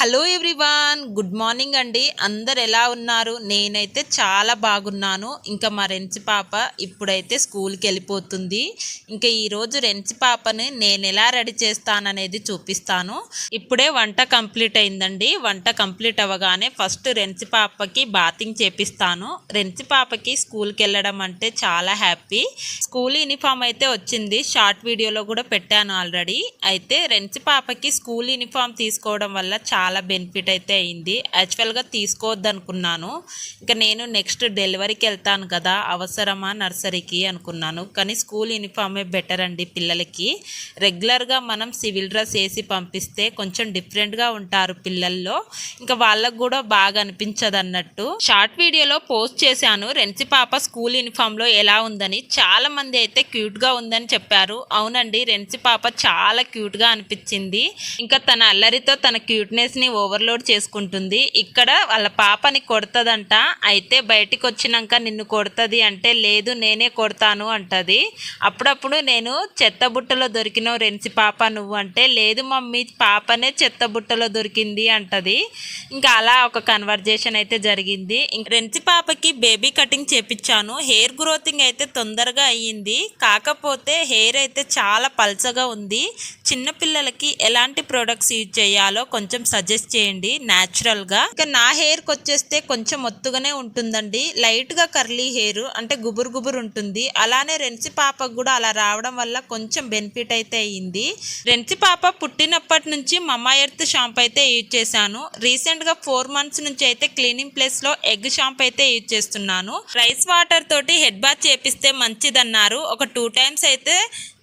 Hello everyone good morning అండి. అందరు ఎలా ఉన్నారు? నేనైతే చాలా బాగున్నాను. ఇంకా మా రెంచి పాప ఇప్పుడైతే స్కూల్కి వెళ్ళిపోతుంది. ఇంకా ఈరోజు రెంచి పాపని నేను ఎలా రెడీ చేస్తాననేది చూపిస్తాను. ఇప్పుడే వంట కంప్లీట్ అయిందండి. వంట కంప్లీట్ అవ్వగానే ఫస్ట్ రెంచి పాపకి బాతింగ్ చేపిస్తాను. రెంచి పాపకి స్కూల్కి వెళ్ళడం అంటే చాలా హ్యాపీ. స్కూల్ యూనిఫామ్ అయితే వచ్చింది. షార్ట్ వీడియోలో కూడా పెట్టాను ఆల్రెడీ. అయితే రెంచి పాపకి స్కూల్ యూనిఫామ్ తీసుకోవడం వల్ల చాలా చాలా బెనిఫిట్ అయితే అయింది. యాక్చువల్గా తీసుకోవద్దు అనుకున్నాను ఇంకా నేను నెక్స్ట్ డెలివరీకి వెళ్తాను కదా అవసరమా నర్సరీకి అనుకున్నాను. కానీ స్కూల్ యూనిఫామే బెటర్ అండి పిల్లలకి. రెగ్యులర్గా మనం సివిల్ డ్రెస్ వేసి పంపిస్తే కొంచెం డిఫరెంట్గా ఉంటారు పిల్లల్లో. ఇంకా వాళ్ళకు కూడా బాగా అనిపించదు అన్నట్టు షార్ట్ వీడియోలో పోస్ట్ చేశాను. రెన్సి పాప స్కూల్ యూనిఫామ్లో ఎలా ఉందని చాలా మంది అయితే క్యూట్గా ఉందని చెప్పారు. అవునండి రెన్సి పాప చాలా క్యూట్గా అనిపించింది. ఇంకా తన అల్లరితో తన క్యూట్నెస్ ని ఓవర్లోడ్ చేసుకుంటుంది. ఇక్కడ వాళ్ళ పాపని కొడుతుందంట. అయితే బయటికి వచ్చినాక నిన్ను కొడుతుంది అంటే లేదు నేనే కొడతాను అంటది. అప్పుడప్పుడు నేను చెత్త బుట్టలో దొరికిన రెంచి పాప నువ్వు అంటే లేదు మమ్మీ పాపనే చెత్త బుట్టలో దొరికింది అంటది. ఇంకా అలా ఒక కన్వర్జేషన్ అయితే జరిగింది. రెన్సి రెంచి పాపకి బేబీ కటింగ్ చేపించాను హెయిర్ గ్రోతింగ్ అయితే తొందరగా అయ్యింది. కాకపోతే హెయిర్ అయితే చాలా పల్చగా ఉంది. చిన్నపిల్లలకి ఎలాంటి ప్రొడక్ట్స్ యూజ్ చేయాలో కొంచెం సజెస్ట్ చేయండి న్యాచురల్గా. నా హెయిర్కి వచ్చేస్తే కొంచెం ఒత్తుగానే ఉంటుందండి. లైట్గా కర్లీ హెయిర్ అంటే గుబురు గుబురు ఉంటుంది. అలానే రెన్సి పాపకు కూడా అలా రావడం వల్ల కొంచెం బెనిఫిట్ అయితే అయ్యింది. రెన్సి పాప పుట్టినప్పటి నుంచి మమా ఎర్త్ షాంపూ అయితే యూజ్ చేశాను. రీసెంట్గా ఫోర్ మంత్స్ నుంచి అయితే క్లీనింగ్ ప్లేస్లో ఎగ్ షాంపూ అయితే యూజ్ చేస్తున్నాను. రైస్ వాటర్ తోటి హెడ్ బాత్ చేపిస్తే మంచిదన్నారు. ఒక టూ టైమ్స్ అయితే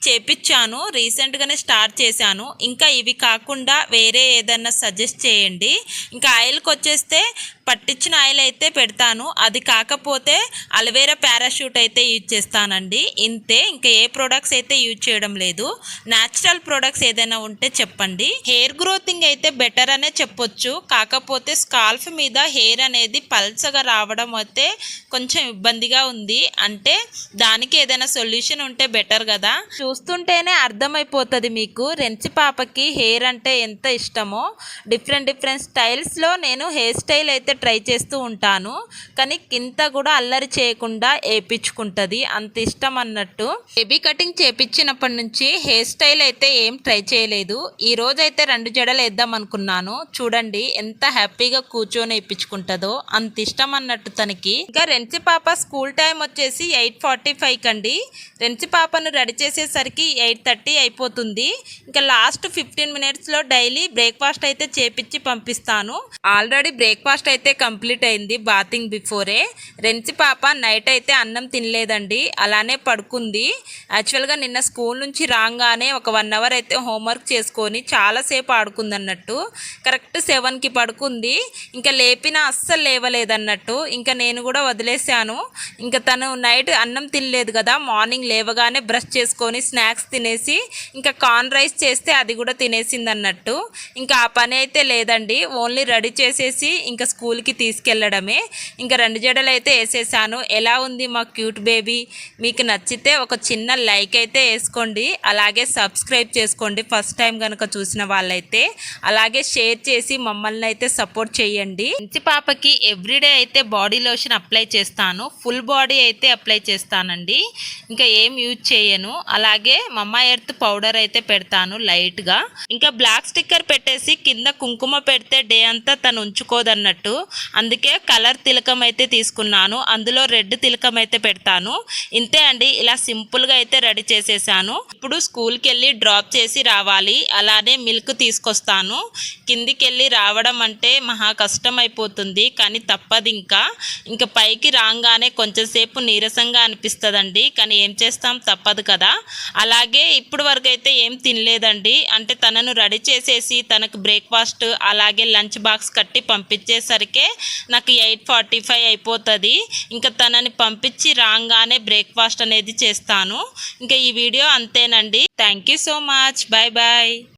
చేపించాను. రీసెంట్గానే స్టార్ట్ చేశాను. ఇంకా ఇవి కాకుండా వేరే ఏదన్నా సజెస్ట్ చేయండి. ఇంకా ఆయిల్కి వచ్చేస్తే పట్టించిన ఆయిల్ అయితే పెడతాను. అది కాకపోతే అలవేరా పారాషూట్ అయితే యూజ్ చేస్తానండి. ఇంతే. ఇంకా ఏ ప్రోడక్ట్స్ అయితే యూజ్ చేయడం లేదు. న్యాచురల్ ప్రోడక్ట్స్ ఏదైనా ఉంటే చెప్పండి. హెయిర్ గ్రోతింగ్ అయితే బెటర్ అనే చెప్పొచ్చు. కాకపోతే స్కాల్ఫ్ మీద హెయిర్ అనేది పల్చగా రావడం అయితే కొంచెం ఇబ్బందిగా ఉంది. అంటే దానికి ఏదైనా సొల్యూషన్ ఉంటే బెటర్ కదా. చూస్తుంటేనే అర్థమైపోతుంది మీకు. రెంచి పాపకి హెయిర్ అంటే ఎంత ఇష్టమో. డిఫరెంట్ డిఫరెంట్ స్టైల్స్లో నేను హెయిర్ స్టైల్ అయితే ట్రై చేస్తూ ఉంటాను. కానీ కింద కూడా అల్లరి చేయకుండా వేయించుకుంటుంది అంత ఇష్టం అన్నట్టు. బేబీ కటింగ్ చేపించినప్పటి నుంచి హెయిర్ స్టైల్ అయితే ఏం ట్రై చేయలేదు. ఈ రోజు అయితే రెండు జడలు వేద్దాం అనుకున్నాను. చూడండి ఎంత హ్యాపీగా కూర్చొని వేయించుకుంటుందో అంత ఇష్టం అన్నట్టు తనకి. ఇంకా రెంచి పాప స్కూల్ టైం వచ్చేసి ఎయిట్ ఫార్టీ ఫైవ్ కండి. రెంచి పాపను రెడీ వచ్చేసరికి ఎయిట్ థర్టీ అయిపోతుంది. ఇంకా లాస్ట్ ఫిఫ్టీన్ మినిట్స్లో డైలీ బ్రేక్ఫాస్ట్ అయితే చేపించి పంపిస్తాను. ఆల్రెడీ బ్రేక్ఫాస్ట్ అయితే కంప్లీట్ అయింది బాతింగ్ బిఫోరే. రెంచి పాప నైట్ అయితే అన్నం తినలేదండి అలానే పడుకుంది. యాక్చువల్గా నిన్న స్కూల్ నుంచి రాగానే ఒక వన్ అవర్ అయితే హోంవర్క్ చేసుకొని చాలాసేపు ఆడుకుంది అన్నట్టు కరెక్ట్ సెవెన్కి పడుకుంది. ఇంకా లేపినా అస్సలు లేవలేదన్నట్టు. ఇంకా నేను కూడా వదిలేసాను ఇంకా తను నైట్ అన్నం తినలేదు కదా మార్నింగ్ లేవగానే బ్రష్ చేసుకొని స్నాక్స్ తినేసి ఇంకా కార్న్ రైస్ చేస్తే అది కూడా తినేసింది అన్నట్టు ఇంకా ఆ పని అయితే లేదండి. ఓన్లీ రెడీ చేసేసి ఇంకా స్కూల్కి తీసుకెళ్ళడమే. ఇంకా రెండు జడలు అయితే వేసేసాను. ఎలా ఉంది మా క్యూట్ బేబీ? మీకు నచ్చితే ఒక చిన్న లైక్ అయితే వేసుకోండి. అలాగే సబ్స్క్రైబ్ చేసుకోండి ఫస్ట్ టైం కనుక చూసిన వాళ్ళైతే. అలాగే షేర్ చేసి మమ్మల్ని అయితే సపోర్ట్ చేయండి. మంచి పాపకి ఎవ్రీడే అయితే బాడీ లోషన్ అప్లై చేస్తాను. ఫుల్ బాడీ అయితే అప్లై చేస్తానండి. ఇంకా ఏం యూజ్ చేయను. అలాగే అలాగే మమ్మ ఎర్త్ పౌడర్ అయితే పెడతాను లైట్గా ఇంకా బ్లాక్ స్టిక్కర్ పెట్టేసి కింద కుంకుమ పెడితే డే అంతా తను ఉంచుకోదన్నట్టు. అందుకే కలర్ తిలకం అయితే తీసుకున్నాను. అందులో రెడ్ తిలకం అయితే పెడతాను. ఇంతే అండి ఇలా సింపుల్గా అయితే రెడీ చేసేసాను. ఇప్పుడు స్కూల్కి వెళ్ళి డ్రాప్ చేసి రావాలి. అలానే మిల్క్ తీసుకొస్తాను. కిందికి వెళ్ళి రావడం అంటే మహా కష్టం అయిపోతుంది కానీ తప్పదు ఇంకా. ఇంకా పైకి రాగానే కొంచెం సేపు నీరసంగా అనిపిస్తుందండి కానీ ఏం చేస్తాం తప్పదు కదా. అలాగే ఇప్పుడు వరకు అయితే ఏం తినలేదండి. అంటే తనను రెడీ చేసేసి తనకు బ్రేక్ఫాస్ట్ అలాగే లంచ్ బాక్స్ కట్టి పంపించేసరికే నాకు ఎయిట్ ఫార్టీ ఫైవ్ అయిపోతుంది. ఇంకా తనని పంపించి రాగానే బ్రేక్ఫాస్ట్ అనేది చేస్తాను. ఇంకా ఈ వీడియో అంతేనండి. Thank you so much. Bye bye